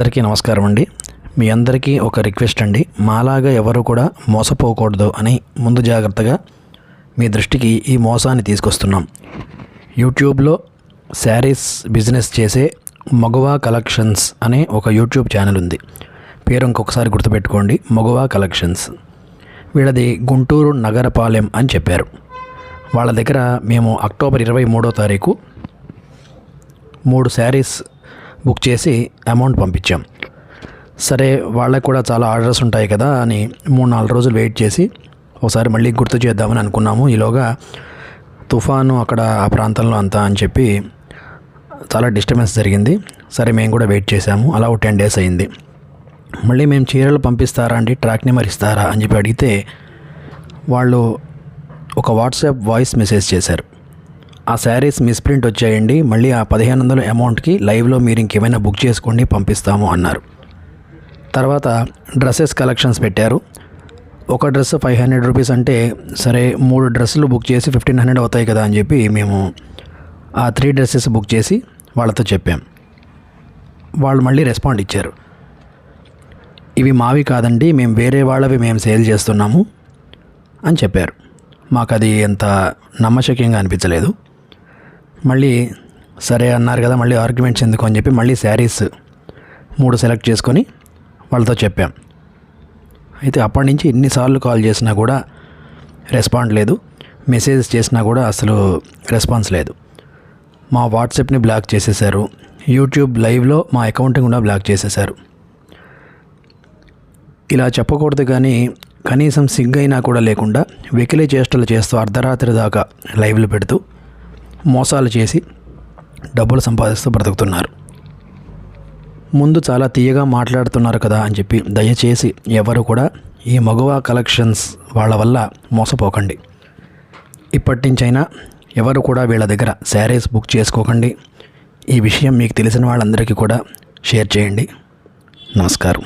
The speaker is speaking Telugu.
అందరికీ నమస్కారం అండి. మీ అందరికీ ఒక రిక్వెస్ట్ అండి. మాలాగా ఎవరు కూడా మోసపోకూడదు అని ముందు జాగ్రత్తగా మీ దృష్టికి ఈ మోసాన్ని తీసుకొస్తున్నాం. యూట్యూబ్లో శారీస్ బిజినెస్ చేసే మగువా కలెక్షన్స్ అనే ఒక యూట్యూబ్ ఛానల్ ఉంది. పేరు ఇంకొకసారి గుర్తుపెట్టుకోండి. మగువా కలెక్షన్స్. వీళ్ళది గుంటూరు నగరపాలెం అని చెప్పారు. వాళ్ళ దగ్గర మేము అక్టోబర్ ఇరవై మూడో తారీఖు మూడు శారీస్ బుక్ చేసి అమౌంట్ పంపించాం. సరే వాళ్ళకి కూడా చాలా ఆర్డర్స్ ఉంటాయి కదా అని మూడు నాలుగు రోజులు వెయిట్ చేసి ఒకసారి మళ్ళీ గుర్తు చేద్దామని అనుకున్నాము. ఈలోగా తుఫాను అక్కడ ఆ ప్రాంతంలో అంతా అని చెప్పి చాలా డిస్టర్బెన్స్ జరిగింది. సరే మేము కూడా వెయిట్ చేసాము అలా ఒక టెన్ డేస్ అయింది. మళ్ళీ మేము చీరలు పంపిస్తారా అండి? ట్రాక్ నెంబర్ ఇస్తారా అని చెప్పి అడిగితే వాళ్ళు ఒక వాట్సాప్ వాయిస్ మెసేజ్ చేశారు. ఆ శారీస్ మిస్ప్రింట్ వచ్చాయండి. మళ్ళీ ఆ పదిహేను వందల అమౌంట్కి లైవ్లో మీరు ఇంకేమైనా బుక్ చేసుకోండి పంపిస్తాము అన్నారు. తర్వాత డ్రెస్సెస్ కలెక్షన్స్ పెట్టారు. ఒక డ్రెస్ ఫైవ్ హండ్రెడ్ రూపీస్ అంటే సరే మూడు డ్రెస్సులు బుక్ చేసి ఫిఫ్టీన్ హండ్రెడ్ అవుతాయి కదా అని చెప్పి మేము ఆ త్రీ డ్రెస్సెస్ బుక్ చేసి వాళ్ళతో చెప్పాం. వాళ్ళు మళ్ళీ రెస్పాండ్ ఇచ్చారు. ఇవి మావి కాదండి మేము వేరే వాళ్ళవి మేము సేల్ చేస్తున్నాము అని చెప్పారు. మాకు అది ఎంత నమ్మశక్యంగా అనిపించలేదు. మళ్ళీ సరే అన్నారు కదా మళ్ళీ ఆర్గ్యుమెంట్స్ ఎందుకు అని చెప్పి మళ్ళీ శారీస్ మూడు సెలెక్ట్ చేసుకొని వాళ్ళతో చెప్పాం. అయితే అప్పటి నుంచి ఎన్నిసార్లు కాల్ చేసినా కూడా రెస్పాండ్ లేదు. మెసేజ్ చేసినా కూడా అసలు రెస్పాన్స్ లేదు. మా వాట్సాప్ని బ్లాక్ చేసేశారు యూట్యూబ్ లైవ్లో మా అకౌంట్ని కూడా బ్లాక్ చేసేశారు ఇలా చెప్పకూడదు కానీ కనీసం సిగ్గైనా కూడా లేకుండా వెకిలే చేష్టలు చేస్తూ అర్ధరాత్రి దాకా లైవ్లు పెడుతూ మోసాలు చేసి డబ్బులు సంపాదిస్తూ బ్రతుకుతున్నారు. ముందు చాలా తీయగా మాట్లాడుతున్నారు కదా అని చెప్పి దయచేసి ఎవరు కూడా ఈ మగువ కలెక్షన్స్ వాళ్ళ వల్ల మోసపోకండి. ఇప్పటి నుంచైనా ఎవరు కూడా వీళ్ళ దగ్గర శారీస్ బుక్ చేసుకోకండి. ఈ విషయం మీకు తెలిసిన వాళ్ళందరికీ కూడా షేర్ చేయండి. నమస్కారం.